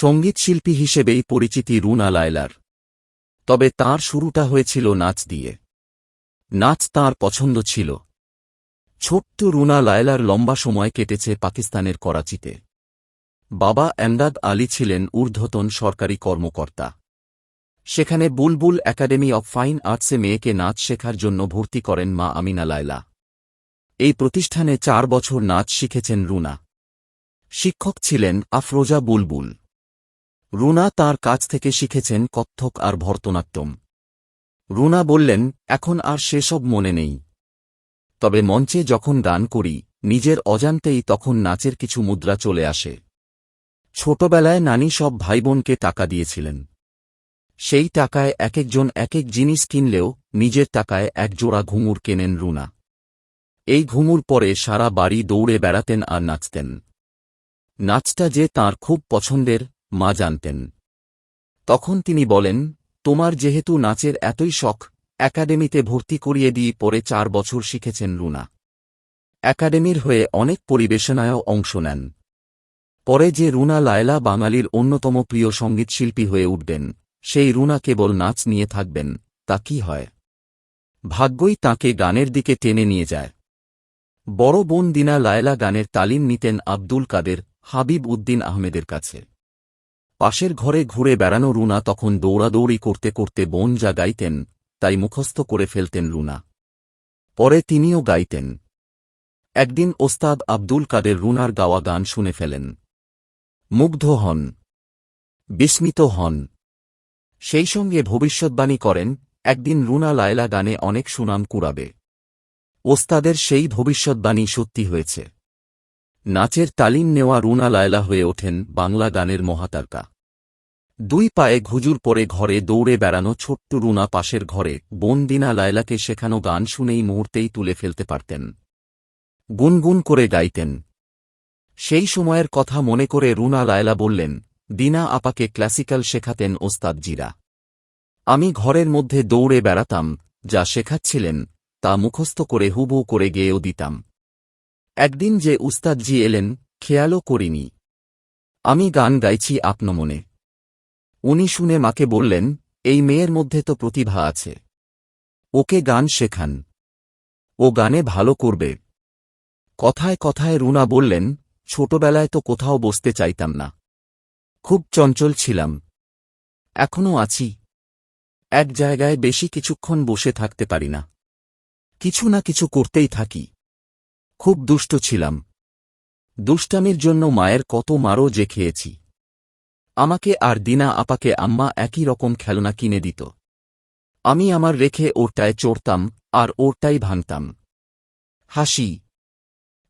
সঙ্গীতশিল্পী হিসেবেই পরিচিতি রুনা লায়লার। তবে তার শুরুটা হয়েছিল নাচ দিয়ে। নাচ তার পছন্দ ছিল। ছোট্ট রুনা লায়লার লম্বা সময় কেটেছে পাকিস্তানের করাচিতে। বাবা এমদাদ আলী ছিলেন ঊর্ধ্বতন সরকারি কর্মকর্তা। সেখানে বুলবুল একাডেমি অব ফাইন আর্টসে মেয়েকে নাচ শেখার জন্য ভর্তি করেন মা আমিনা লায়লা। এই প্রতিষ্ঠানে চার বছর নাচ শিখেছেন রুনা। শিক্ষক ছিলেন আফরোজা বুলবুল। রুনা তার কাছ থেকে শিখেছেন কত্থক আর ভরতনাট্যম। রুনা বললেন, এখন আর সেসব মনে নেই। তবে মঞ্চে যখন গান করি, নিজের অজান্তেই তখন নাচের কিছু মুদ্রা চলে আসে। ছোটবেলায় নানি সব ভাইবোনকে টাকা দিয়েছিলেন। সেই টাকায় একেকজন এক জিনিস কিনলেও নিজের টাকায় এক জোড়া ঘুঙুর কেনেন রুনা। এই ঘুঙুর পরে সারা বাড়ি দৌড়ে বেড়াতেন আর নাচতেন। নাচটা যে তার খুব পছন্দের মা জানতেন। তখন তিনি বলেন, তোমার যেহেতু নাচের এতই শখ, একাডেমিতে ভর্তি করিয়ে দিয়ে পরে চার বছর শিখেছেন রুনা। একাডেমির হয়ে অনেক পরিবেশনায়ও অংশ নেন। পরে যে রুনা লায়লা বাঙালির অন্যতম প্রিয় সঙ্গীতশিল্পী হয়ে উঠবেন, সেই রুনা কেবল নাচ নিয়ে থাকবেন, তা কি হয়? ভাগ্যই তাকে গানের দিকে টেনে নিয়ে যায়। বড় বোন দিনা লায়লা গানের তালিম নিতেন আব্দুল কাদের হাবিব উদ্দিন আহমেদের কাছে। পাশের ঘরে ঘুরে বেড়ানো রুনা তখন দৌড়াদৌড়ি করতে করতে বোন যা গাইতেন, তাই মুখস্থ করে ফেলতেন রুনা। পরে তিনিও গাইতেন। একদিন ওস্তাদ আব্দুল কাদের রুনার গাওয়া গান শুনে ফেলেন। মুগ্ধ হন। বিস্মিত হন। সেই সঙ্গে ভবিষ্যৎবাণী করেন, একদিন রুনা লায়লা গানে অনেক সুনাম কুড়াবে। ওস্তাদের সেই ভবিষ্যৎবাণী সত্যি হয়েছে। নাচের তালিম নেওয়া রুনা লায়লা হয়ে ওঠেন বাংলা গানের মহাতারকা। দুই পায়ে ঘুজুর পরে ঘরে দৌড়ে বেড়ানো ছোট্ট রুনা পাশের ঘরে বোন দিনা লায়লাকে শেখানো গান শুনেই মুহূর্তেই তুলে ফেলতে পারতেন। গুনগুন করে গাইতেন। সেই সময়ের কথা মনে করে রুনা লায়লা বললেন, দিনা আপাকে ক্লাসিক্যাল শেখাতেন ওস্তাদজিরা। আমি ঘরের মধ্যে দৌড়ে বেড়াতাম, যা শেখাচ্ছিলেন, তা মুখস্থ করে হুবু করে গেয়েও দিতাম। একদিন যে উস্তাদজি এলেন, খেয়ালও করিনি। আমি গান গাইছি আপনমনে। উনি শুনে মাকে বললেন, এই মেয়ের মধ্যে তো প্রতিভা আছে। ওকে গান শেখান। ও গানে ভালো করবে। কথায় কথায় রুনা বললেন, ছোটবেলায় তো কোথাও বসতে চাইতাম না। খুব চঞ্চল ছিলাম। এখনও আছি। এক জায়গায় বেশি কিছুক্ষণ বসে থাকতে পারি না। কিছু না কিছু করতেই থাকি। খুব দুষ্ট ছিলাম। দুষ্টামির জন্য মায়ের কত মারও যে খেয়েছি। আমাকে আর দিনা আপাকে আম্মা একই রকম খেলনা কিনে দিত। আমি আমার রেখে ওরটায় চড়তাম আর ওরটাই ভাঙতাম। হাসি।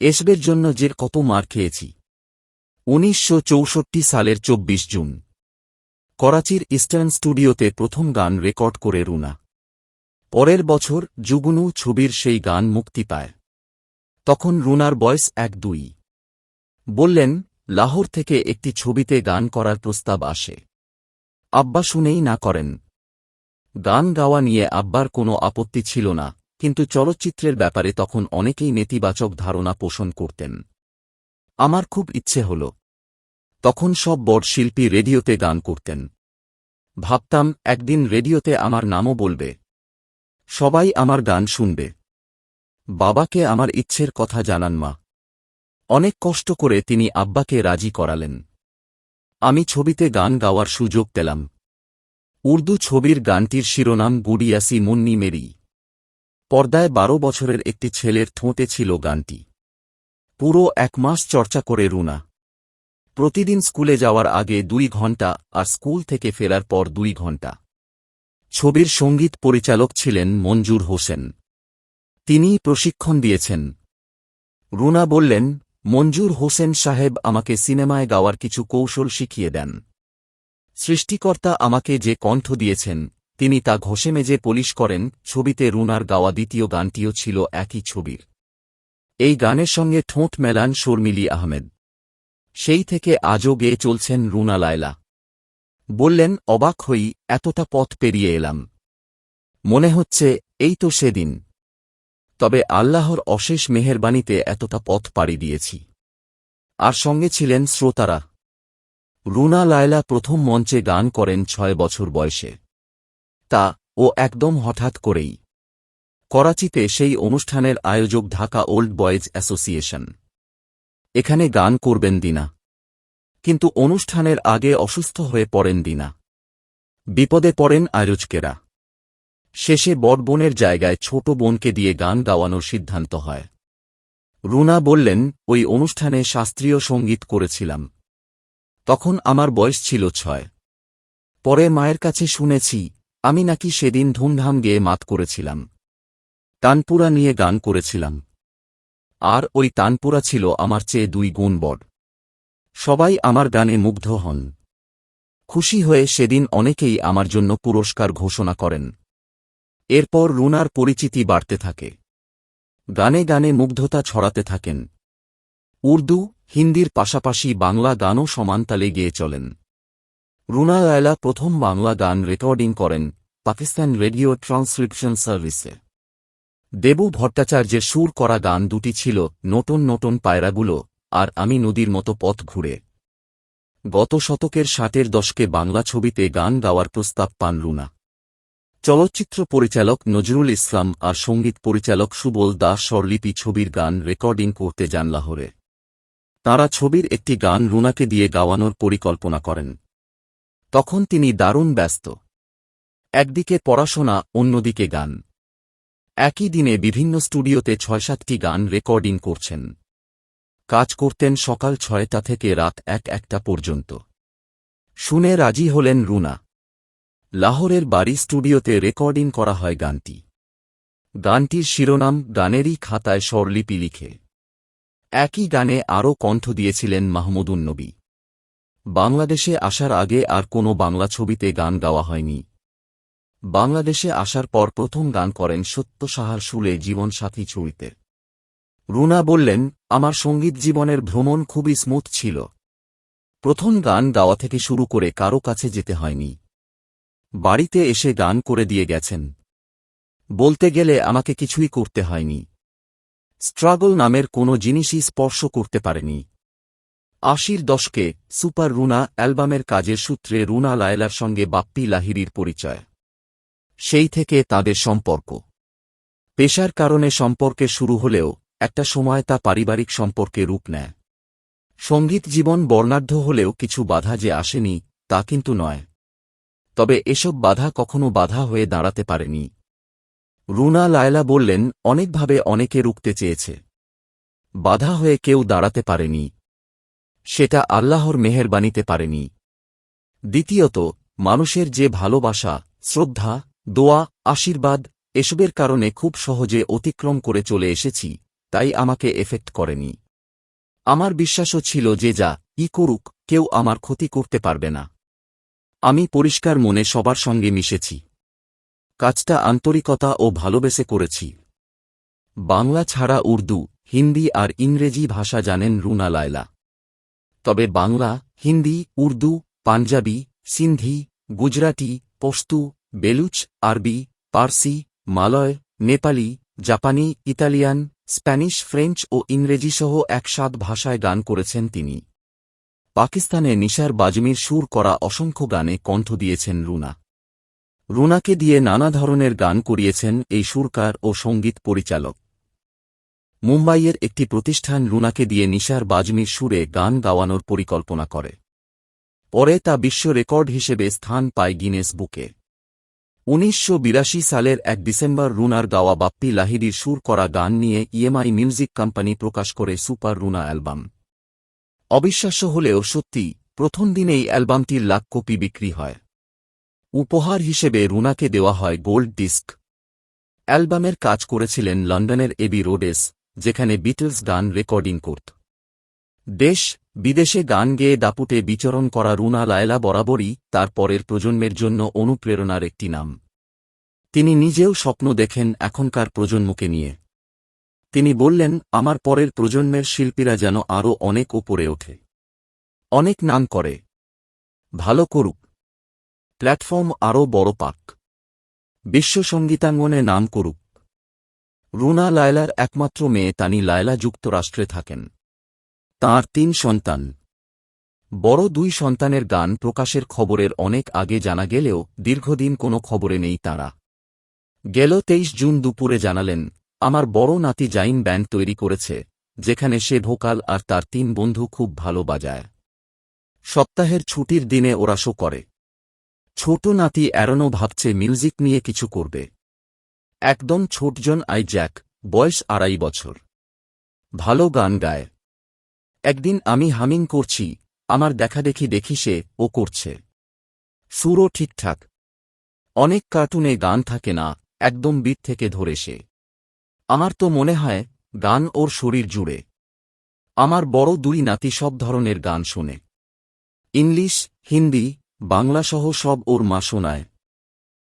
এসবের জন্য যে কত মার খেয়েছি। উনিশশো চৌষট্টি সালের ২৪ জুন। করাচির ইস্টার্ন স্টুডিওতে প্রথম গান রেকর্ড করে রুনা। পরের বছর যুগুনু ছবির সেই গান মুক্তি পায়। তখন রুনার বয়স এক দুই। বললেন, লাহোর থেকে একটি ছবিতে গান করার প্রস্তাব আসে। আব্বা শুনেই না করেন। গান গাওয়া নিয়ে আব্বার কোনো আপত্তি ছিল না, কিন্তু চলচ্চিত্রের ব্যাপারে তখন অনেকেই নেতিবাচক ধারণা পোষণ করতেন। আমার খুব ইচ্ছে হল। তখন সব বড় শিল্পী রেডিওতে গান করতেন। ভাবতাম, একদিন রেডিওতে আমার নামও বলবে। সবাই আমার গান শুনবে। বাবাকে আমার ইচ্ছের কথা জানান মা। অনেক কষ্ট করে তিনি আব্বাকে রাজি করালেন। আমি ছবিতে গান গাওয়ার সুযোগ পেলাম। উর্দু ছবির গানটির শিরোনাম গুডিয়াসি মুন্নি মেরি। পর্দায় বারো বছরের একটি ছেলের ঠোঁটে ছিল গানটি। পুরো এক মাস চর্চা করে রুনা। প্রতিদিন স্কুলে যাওয়ার আগে দুই ঘণ্টা আর স্কুল থেকে ফেরার পর দুই ঘণ্টা। ছবির সংগীত পরিচালক ছিলেন মঞ্জুর হোসেন। তিনি প্রশিক্ষণ দিয়েছেন। রুনা বললেন, মঞ্জুর হোসেন সাহেব আমাকে সিনেমায় গাওয়ার কিছু কৌশল শিখিয়ে দেন। সৃষ্টিকর্তা আমাকে যে কণ্ঠ দিয়েছেন, তিনি তা ঘষে মেজে পলিশ করেন, ছবিতে রুনার গাওয়া দ্বিতীয় গানটিও ছিল একই ছবির। এই গানের সঙ্গে ঠোঁট মেলান শর্মিলি আহমেদ। সেই থেকে আজও গেয়ে চলছেন রুনা লায়লা। বললেন, অবাক হই, এতটা পথ পেরিয়ে এলাম। মনে হচ্ছে, এই তো সেদিন। তবে আল্লাহর অশেষ মেহেরবাণীতে এতটা পথ পাড়ি দিয়েছি। আর সঙ্গে ছিলেন শ্রোতারা। রুনা লায়লা প্রথম মঞ্চে গান করেন ছয় বছর বয়সে। তা, ও একদম হঠাৎ করেই। করাচিতে সেই অনুষ্ঠানের আয়োজক ঢাকা ওল্ড বয়েজ অ্যাসোসিয়েশন। এখানে গান করবেন দিনা। কিন্তু অনুষ্ঠানের আগে অসুস্থ হয়ে পড়েন দিনা। বিপদে পড়েন আয়োজকেরা। শেষে বড় বোনের জায়গায় ছোট বোনকে দিয়ে গান গাওয়ানোর সিদ্ধান্ত হয়। রুনা বললেন, ওই অনুষ্ঠানে শাস্ত্রীয় সংগীত করেছিলাম। তখন আমার বয়স ছিল ছয়। পরে মায়ের কাছে শুনেছি, আমি নাকি সেদিন ধুমধাম গেয়ে মাত করেছিলাম। তানপুরা নিয়ে গান করেছিলাম। আর ওই তানপুরা ছিল আমার চেয়ে দুই গুণ বড়। সবাই আমার গানে মুগ্ধ হন। খুশি হয়ে সেদিন অনেকেই আমার জন্য পুরস্কার ঘোষণা করেন। এরপর রুনার পরিচিতি বাড়তে থাকে। গানে গানে মুগ্ধতা ছড়াতে থাকেন। উর্দু, হিন্দির পাশাপাশি বাংলা গানও সমানতালে গেয়ে চলেন। রুনা লায়লা প্রথম বাংলা গান রেকর্ডিং করেন পাকিস্তান রেডিও ট্রান্সক্রিপশন সার্ভিসে। দেবু ভট্টাচার্যের সুর করা গান দুটি ছিল নতুন নতুন পায়রাগুলো আর আমি নদীর মতো পথ ঘুরে। গত শতকের ষাটের দশকে বাংলা ছবিতে গান গাওয়ার প্রস্তাব পান রুনা। চলচ্চিত্র পরিচালক নজরুল ইসলাম আর সংগীত পরিচালক সুবল দাস স্বরলিপি ছবির গান রেকর্ডিং করতে যান লাহোরে। তাঁরা ছবির একটি গান রুনাকে দিয়ে গাওয়ানোর পরিকল্পনা করেন। তখন তিনি দারুণ ব্যস্ত। একদিকে পড়াশোনা, অন্যদিকে গান। একই দিনে বিভিন্ন স্টুডিওতে ছয় সাতটি গান রেকর্ডিং করছেন। কাজ করতেন সকাল ছয়টা থেকে রাত এক একটা পর্যন্ত। শুনে রাজি হলেন রুনা। লাহোরের বাড়ি স্টুডিওতে রেকর্ডিং করা হয় গানটি। গানটির শিরোনাম গানেরই খাতায় স্বরলিপি লিখে। একই গানে আরও কণ্ঠ দিয়েছিলেন মাহমুদুন নবী। বাংলাদেশে আসার আগে আর কোনো বাংলা ছবিতে গান গাওয়া হয়নি। বাংলাদেশে আসার পর প্রথম গান করেন সত্য সাহার সুলে জীবনসাথী ছবিতে রুনা বললেন, আমার সংগীত জীবনের ভ্রমণ খুবই স্মুথ ছিল। প্রথম গান গাওয়া থেকে শুরু করে কারও কাছে যেতে হয়নি। বাড়িতে এসে গান করে দিয়ে গেছেন। বলতে গেলে আমাকে কিছুই করতে হয়নি। স্ট্রাগল নামের কোনো জিনিসই স্পর্শ করতে পারেনি। আশির দশকে সুপার রুনা অ্যালবামের কাজের সূত্রে রুনা লায়লার সঙ্গে বাপ্পি লাহিরির পরিচয়। সেই থেকে তাদের সম্পর্ক। পেশার কারণে সম্পর্কে শুরু হলেও একটা সময় তা পারিবারিক সম্পর্কে রূপ নেয়। সংগীত জীবন বর্ণাঢ্য হলেও কিছু বাধা যে আসেনি, তা কিন্তু নয়। তবে এসব বাধা কখনো বাধা হয়ে দাঁড়াতে পারেনি। রুনা লায়লা বললেন, অনেকভাবে অনেকে রুখতে চেয়েছে। বাধা হয়ে কেউ দাঁড়াতে পারেনি। সেটা আল্লাহর মেহেরবানিতে পারেনি। দ্বিতীয়ত, মানুষের যে ভালোবাসা, শ্রদ্ধা, দোয়া, আশীর্বাদ, এসবের কারণে খুব সহজে অতিক্রম করে চলে এসেছি, তাই আমাকে এফেক্ট করেনি। আমার বিশ্বাসও ছিল যে যা ই করুক, কেউ আমার ক্ষতি করতে পারবে না। আমি পরিষ্কার মনে সবার সঙ্গে মিশেছি। কাজটা আন্তরিকতা ও ভালোবেসে করেছি। বাংলা ছাড়া উর্দু, হিন্দি আর ইংরেজি ভাষা জানেন রুনা লায়লা। তবে বাংলা, হিন্দি, উর্দু, পাঞ্জাবি, সিন্ধি, গুজরাটি, পশতু, বেলুচ, আরবি, পার্সি, মালয়, নেপালি, জাপানি, ইতালিয়ান, স্প্যানিশ, ফ্রেঞ্চ ও ইংরেজিসহ এক সাত ভাষায় গান করেছেন তিনি। পাকিস্তানে নিশার বাজমির সুর করা অসংখ্য গানে কণ্ঠ দিয়েছেন রুনা। রুনাকে দিয়ে নানা ধরনের গান করিয়েছেন এই সুরকার ও সংগীত পরিচালক। মুম্বাইয়ের একটি প্রতিষ্ঠান রুনাকে দিয়ে নিশার বাজমির সুরে গান গাওয়ানোর পরিকল্পনা করে। পরে তা বিশ্ব রেকর্ড হিসেবে স্থান পায় গিনেস বুকে। উনিশশো বিরাশি সালের এক ডিসেম্বর রুনার গাওয়া বাপ্পি লাহিরির সুর করা গান নিয়ে ইএমআই মিউজিক কোম্পানি প্রকাশ করে সুপার রুনা অ্যালবাম। অবিশ্বাস্য হলেও সত্যি, প্রথম দিনেই অ্যালবামটির লাখ কপি বিক্রি হয়। উপহার হিসেবে রুনাকে দেওয়া হয় গোল্ড ডিস্ক। অ্যালবামের কাজ করেছিলেন লন্ডনের এবি রোডেস, যেখানে বিটলস গান রেকর্ডিং করত। দেশ, বিদেশে গান গেয়ে দাপুটে বিচরণ করা রুনা লায়লা বরাবরই তার পরের প্রজন্মের জন্য অনুপ্রেরণার একটি নাম। তিনি নিজেও স্বপ্ন দেখেন এখনকার প্রজন্মকে নিয়ে। তিনি বললেন, আমার পরের প্রজন্মের শিল্পীরা যেন আরও অনেক ওপরে ওঠে। অনেক নাম করে। ভালো করুক। প্ল্যাটফর্ম আরও বড় পাক। বিশ্ব সঙ্গীতাঙ্গনে নাম করুক। রুনা লায়লার একমাত্র মেয়ে তানি লায়লা যুক্তরাষ্ট্রে থাকেন। তাঁর তিন সন্তান। বড় দুই সন্তানের গান প্রকাশের খবরের অনেক আগে জানা গেলেও দীর্ঘদিন কোনো খবরে নেই তারা। গেল তেইশ জুন দুপুরে জানালেন আমার বড় নাতি জাইন ব্যান্ড তৈরি করেছে, যেখানে সে ভোকাল আর তার তিন বন্ধু খুব ভালো বাজায়। সপ্তাহের ছুটির দিনে ওরা শো করে। ছোট নাতি অ্যারনও ভাবছে মিউজিক নিয়ে কিছু করবে। একদম ছোটজন আই জ্যাক, বয়স আড়াই বছর। ভালো গান গায়। একদিন আমি হামিং করছি, আমার দেখাদেখি দেখি সে ও করছে। সুরও ঠিকঠাক। অনেক কার্টুনে গান থাকে না, একদম বিট থেকে ধরে সে। আমার তো মনে হয়, গান ওর শরীর জুড়ে। আমার বড় দুই নাতি সব ধরনের গান শোনে। ইংলিশ, হিন্দি বাংলাসহ সব ওর মা শোনায়।